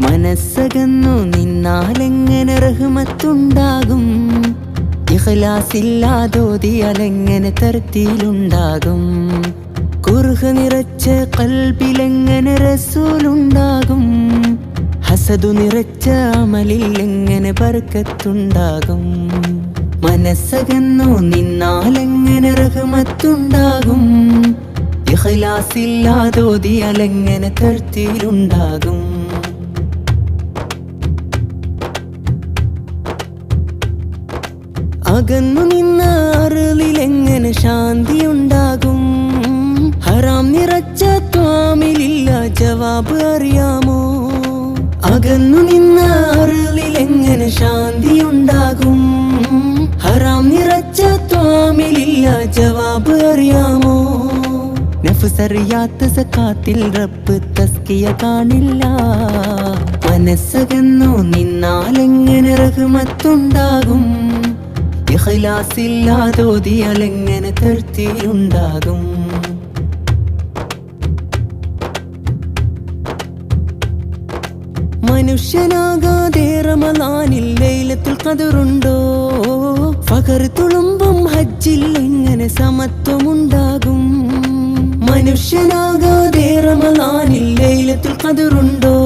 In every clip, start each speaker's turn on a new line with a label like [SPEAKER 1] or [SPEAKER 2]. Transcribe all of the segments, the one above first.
[SPEAKER 1] മനസ്സകന്നു നിന്നാലെങ്ങനെ റഹ്മത്തുണ്ടാകും? ഇഖ്ലാസില്ലാതോതിയാലെങ്ങനെ തരത്തിലുണ്ടാകും? കുറുഹ് നിറച്ച കൽബിലെങ്ങനെ റസൂലുണ്ടാകും? ഹസതു നിറച്ച അമലിൽ എങ്ങനെ ബർക്കത്തുണ്ടാകും? മനസ്സകന്നു നിന്നാലെങ്ങനെ റഹ്മത്തുണ്ടാകും? ഇഖ്ലാസില്ലാതോതിയാലെങ്ങനെ തരത്തിലുണ്ടാകും? അകന്നു നിന്ന അറുളിലെങ്ങനെ ശാന്തിയുണ്ടാകും? ഹറാം നിറച്ച ത്വാമിലില്ല ജവാബ് അറിയാമോ? അകന്നു നിന്ന അറുളിലെങ്ങനെ ശാന്തിയുണ്ടാകും? ഹറാം നിറച്ച ത്വാമിലില്ല ജവാബ് അറിയാമോ? നഫ്സറിയാത്ത സക്കാത്തിൽ റബ്ബ് തസ്കിയ കാണില്ല. മനസ്സകന്നു നിന്നാലെങ്ങനെ റഹ്മത്തുണ്ടാകും? ഇഖ്ലാസില്ലാതോതിയാലെങ്ങനെ തൃപ്തിയുണ്ടാകും മനുഷ്യനാകാതെ റമലാനിൽ ലൈലത്തുൽ ഖദറുണ്ടോ? ഫഖർ തുളുമ്പും ഹജ്ജിൽ എങ്ങനെ സമത്വമുണ്ടാകും? മനുഷ്യനാകാതെ റമലാനിൽ ലൈലത്തുൽ ഖദറുണ്ടോ?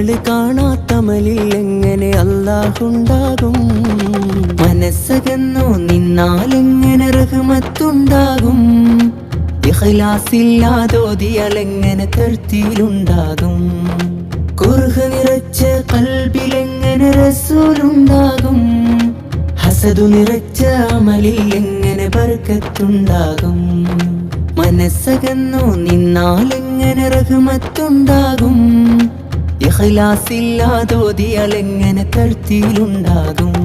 [SPEAKER 1] കരൾ കാണാത്തമലിൽ എങ്ങനെ അല്ലാഹുണ്ടാകും? മനസ്സകന്നു നിന്നാലെങ്ങനെ റഹ്മത്തുണ്ടാകും? ഇഹലാസില്ലാതോതിയാലെങ്ങനെ തൃപ്തിയിലുണ്ടാകും? കുറുഹ് നിറച്ച കൽബിലെങ്ങനെ റസൂലുണ്ടാകും? ഹസതു നിറച്ച അമലിൽ എങ്ങനെ ബർക്കത്തുണ്ടാകും? മനസ്സകന്നു നിന്നാലെങ്ങനെ റഹ്മത്തുണ്ടാകും? ഇഖ്ലാസില്ലാതോതിയാലെങ്ങനെ തൃപ്തിയിലുണ്ടാകും?